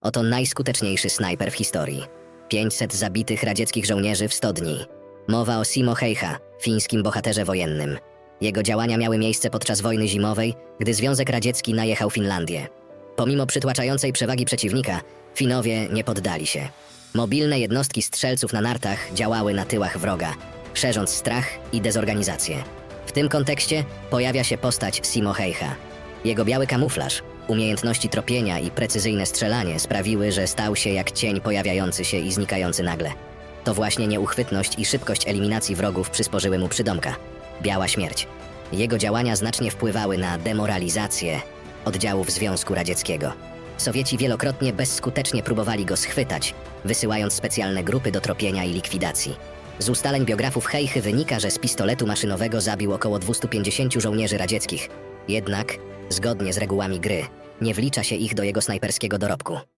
Oto najskuteczniejszy snajper w historii. 500 zabitych radzieckich żołnierzy w 100 dni. Mowa o Simo Heicha, fińskim bohaterze wojennym. Jego działania miały miejsce podczas wojny zimowej, gdy Związek Radziecki najechał Finlandię. Pomimo przytłaczającej przewagi przeciwnika, Finowie nie poddali się. Mobilne jednostki strzelców na nartach działały na tyłach wroga, szerząc strach i dezorganizację. W tym kontekście pojawia się postać Simo Heicha. Jego biały kamuflaż, umiejętności tropienia i precyzyjne strzelanie sprawiły, że stał się jak cień pojawiający się i znikający nagle. To właśnie nieuchwytność i szybkość eliminacji wrogów przysporzyły mu przydomka Biała Śmierć. Jego działania znacznie wpływały na demoralizację oddziałów Związku Radzieckiego. Sowieci wielokrotnie bezskutecznie próbowali go schwytać, wysyłając specjalne grupy do tropienia i likwidacji. Z ustaleń biografów Hejchy wynika, że z pistoletu maszynowego zabił około 250 żołnierzy radzieckich. Jednak, zgodnie z regułami gry, nie wlicza się ich do jego snajperskiego dorobku.